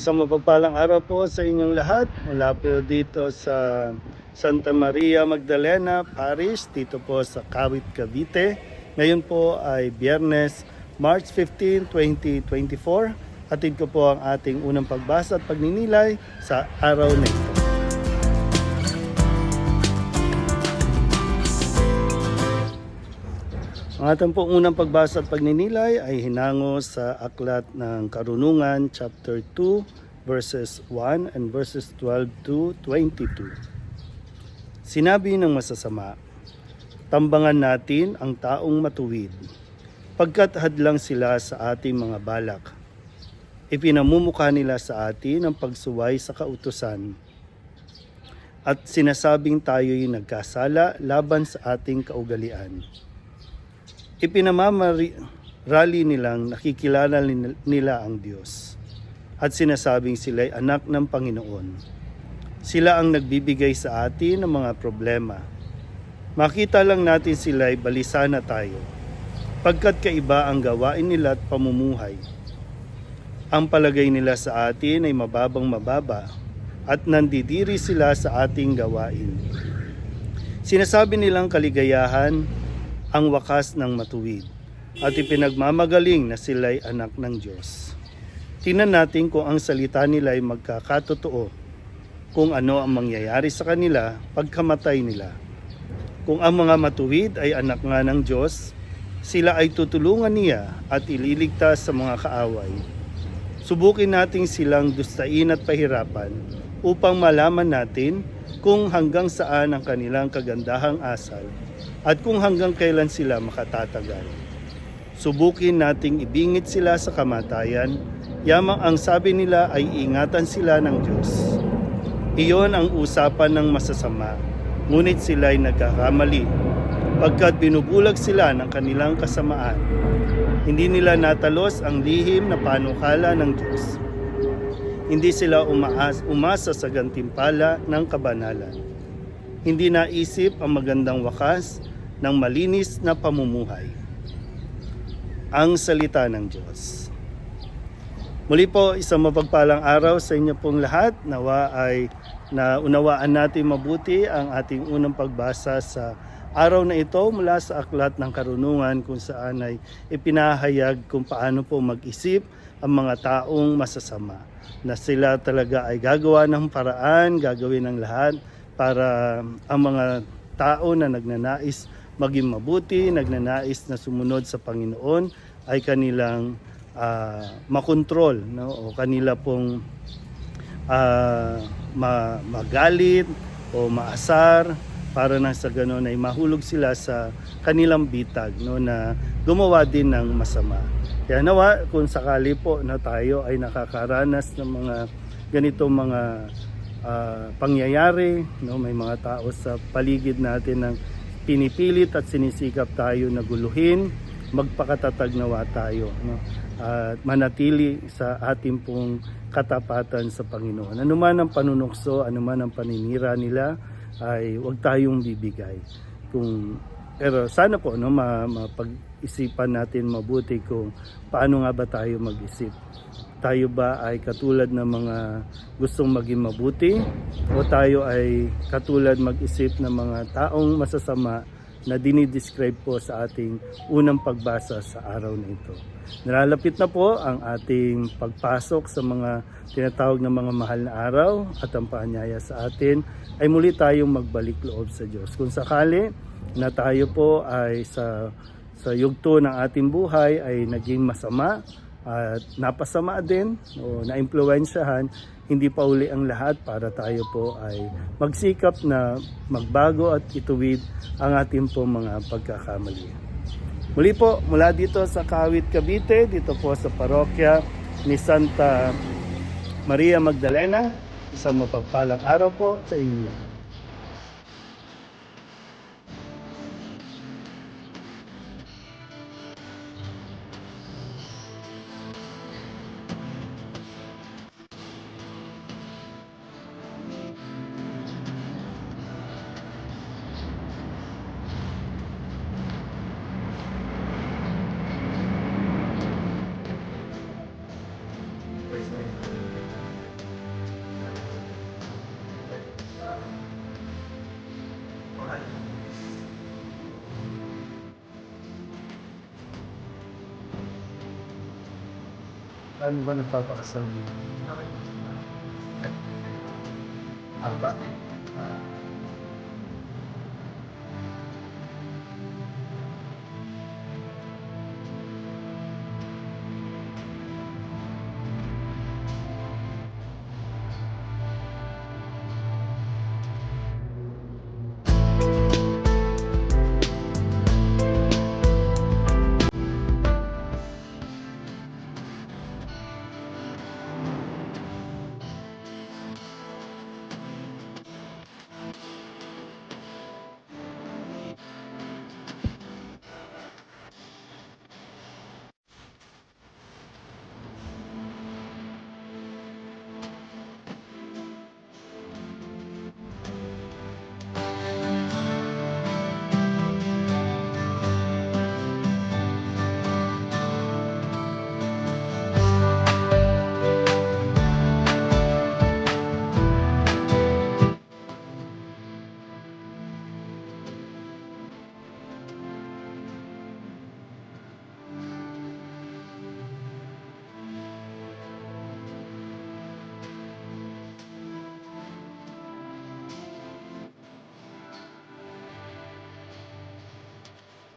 Isang mapagpalang araw po sa inyong lahat mula po dito sa Santa Maria Magdalena Parish dito po sa Kawit, Cavite. Ngayon po ay Biyernes, March 15, 2024. Atid ko po ang ating unang pagbasa at pagninilay sa araw na ito. Ang ating pong unang pagbasa at pagninilay ay hinango sa Aklat ng Karunungan, chapter 2, verses 1 and verses 12 to 22. Sinabi ng masasama, Tambangan natin ang taong matuwid, pagkat hadlang sila sa ating mga balak. Ipinamumukha nila sa atin ang pagsuway sa kautusan, at sinasabing tayo'y nagkasala laban sa ating kaugalian ipinamamari nilang nakikilala nila ang Diyos at sinasabing sila'y anak ng Panginoon. Sila ang nagbibigay sa atin ng mga problema. Makita lang natin sila'y balisa na tayo, pagkat kaiba ang gawain nila at pamumuhay. Ang palagay nila sa atin ay mababang mababa at nandidiri sila sa ating gawain. Sinasabi nilang kaligayahan ang wakas ng matuwid at ipinagmamagaling na sila'y anak ng Diyos. Tingnan natin kung ang salita nila ay magkakatotoo, kung ano ang mangyayari sa kanila pagkamatay nila. Kung ang mga matuwid ay anak nga ng Diyos, sila ay tutulungan niya at ililigtas sa mga kaaway. Subukin natin silang dustain at pahirapan upang malaman natin kung hanggang saan ang kanilang kagandahang asal at kung hanggang kailan sila makatatagal. Subukin nating ibingit sila sa kamatayan, yamang ang sabi nila ay ingatan sila ng Diyos. Iyon ang usapan ng masasama, ngunit sila ay nagkakamali, pagkat binubulag sila ng kanilang kasamaan. Hindi nila natalos ang lihim na panukala ng Diyos. Hindi sila umaas, umasa sa gantimpala ng kabanalan. Hindi naisip ang magandang wakas ng malinis na pamumuhay. Ang salita ng Diyos. Muli po, isang mapagpalang araw sa inyo pong lahat. Nawa ay naunawaan natin mabuti ang ating unang pagbasa sa araw na ito mula sa Aklat ng Karunungan kung saan ay ipinahayag kung paano po mag-isip ang mga taong masasama. Na sila talaga ay gagawa ng paraan, gagawin ng lahat para ang mga tao na nagnanais maging mabuti, nagnanais na sumunod sa Panginoon ay kanilang ah, makontrol no? O kanila pong ma- magalit o maasar para nang sa ganun ay mahulog sila sa kanilang bitag no? Na gumawa din ng masama. Kaya nawa kung sakali po na tayo ay nakakaranas ng mga ganitong mga ah, pangyayari, no? May mga tao sa paligid natin ng pinipilit at sinisikap tayo na guluhin, magpakatatag nawa tayo no? at manatili sa ating pong katapatan sa Panginoon. Ano man ang panunukso, ano man ang paninira nila, ay huwag tayong bibigay. Kung pero sana po no ma, mapag-isipan natin mabuti kung paano nga ba tayo mag-isip. Tayo ba ay katulad ng mga gustong maging mabuti o tayo ay katulad mag-isip ng mga taong masasama na dinidescribe po sa ating unang pagbasa sa araw na ito. Nalalapit na po ang ating pagpasok sa mga tinatawag na mga mahal na araw at ang paanyaya sa atin ay muli tayong magbalik loob sa Diyos. Kung sakali na tayo po ay sa sa yugto ng ating buhay ay naging masama at napasama din o naimpluwensyahan, hindi pa uli ang lahat para tayo po ay magsikap na magbago at ituwid ang ating po mga pagkakamali. Muli po, mula dito sa Kawit, Cavite, dito po sa parokya ni Santa Maria Magdalena, isang mapagpalang araw po sa inyo. Ano ba nagpapakasal? Ang ba? Ah.